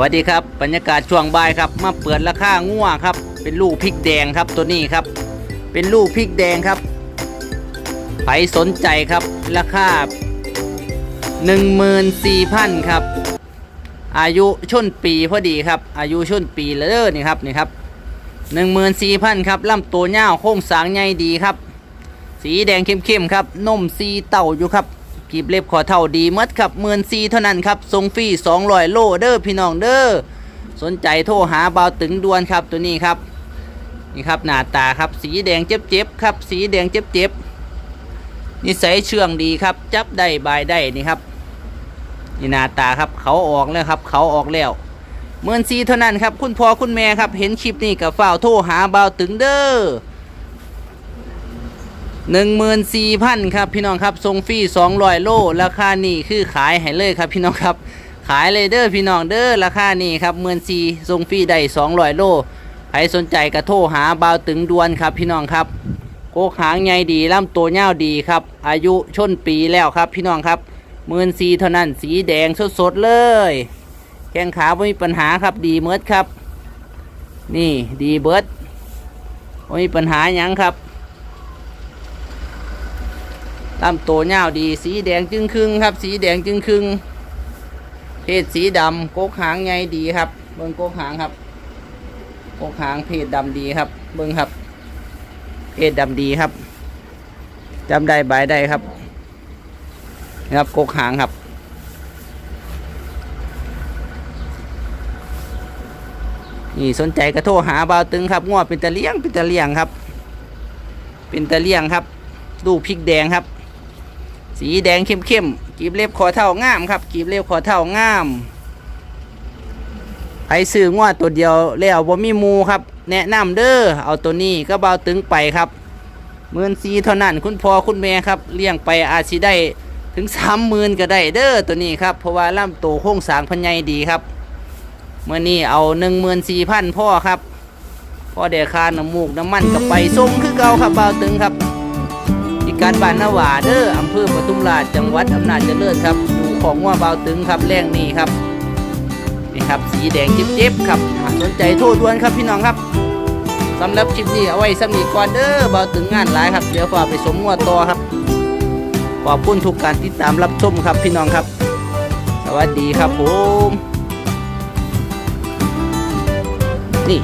วัสดีครับ บรรยากาศช่วงบ่ายครับ มาเปิดราคาง่วครับ เป็นลูกพริกแดงครับตัวนี้ครับ เป็นลูกพริกแดงครับใครสนใจครับ ราคา14,000ครับ อายุช่นปีพอดีครับ อายุช่นปีเลยเด้อนี่ครับนี่ครับ14,000ครับลำตัวเงาโค้งสางใหญ่ดีครับ สีแดงเข้มๆครับนมซีเต่าอยู่ครับ กีบเล็บขอเท่าดีมัดครับหมื่นซีเท่านั้นครับทรงฟรีสองร้อยโลเด้อพี่น้องเด้อสนใจโทรหาเบาตึงด่วนครับตัวนี้ครับนี่ครับหน้าตาครับสีแดงเจ็บๆครับ สีแดงเจ็บๆนิสัยเชื่องดีครับ จับได้บายได้นี่ครับนี่หน้าตาครับเขาออกแล้วครับ เขาออกแล้วหมื่นซีเท่านั้นครับ คุณพ่อคุณแม่ครับ เห็นคลิปนี้กับฝ้าโทรหาเบาตึงเด้อ หนึ่งหมื่นสี่พันครับพี่น้องครับทรงฟรีสองร้อยโล ราคานี่คือขายให้เลยครับพี่น้องครับ ขายเลยเด้อพี่น้องเด้อราคานี่ครับหมื่นสี่ทรงฟรีได้สองร้อยโลใครสนใจกระโทรหาบ่าวตึงดวนครับพี่น้องครับโกกหางใหญ่ดีลำตัวเงาดีครับ อายุชนปีแล้วครับพี่น้องครับหมื่นสี่เท่านั้นสีแดงสดๆเลย แข้งขาไม่มีปัญหาครับดีเมิดครับ นี่ดีเบิร์ดไม่มีปัญหาหยังครับ ลำตัวเงาดี สีแดงจึงครึ่งครับ สีแดงจึงครึ่งเพศสีดำกกหางไงดีครับ เบิ้งกกหางครับกกหางเพศดำดีครับ เบิ้งครับ เพศดำดีครับจำได้ใบได้ครับนะครับกกหางครับนี่สนใจกระโทรหาบาวตึงครับง้อเป็นตะเลียงเป็นตะเลียงครับ เป็นตะเลียงครับ ลูกพริกแดงครับ สีแดงเข้มๆกีบเล็บคอเท่างามครับกีบเล็บคอเท่างามใครซื้องวดตัวเดียวแล้วบ่มีมูครับ แนะนำเด้อเอาตัวนี้ก็เบาตึงไปครับหมื่นสีเท่านั้นคุณพ่อคุณแม่ครับเลี้ยงไปอาจสิได้ถึงสามหมื่นก็ได้เด้อตัวนี้ครับเพราะว่าลำโตวโค้งสางพันใหญ่ดีครับเมื่อนี้เอาหนึ่งหมื่นสี่พันพ่อครับพ่อเดคาน้ำมูกน้ำมันก็ไปส่งคือเก่าครับเบาตึงครับ การบ้านนาวาเด้ออำเภอปทุมราชจังหวัดอำนาจเจริญครับอยู่ของว่าเบาตึงครับแรงนี่ครับนี่ครับสีแดงเจ็บๆครับหากสนใจโทษด่วนครับพี่น้องครับสำหรับคลิปนี้เอาไว้สำนีก่อนเด้อเบาตึงงานหลายครับเดี๋ยวฝากไปสมงวดต่อครับขอบคุณทุกการติดตามรับชมครับพี่น้องครับ สวัสดีครับผมนี่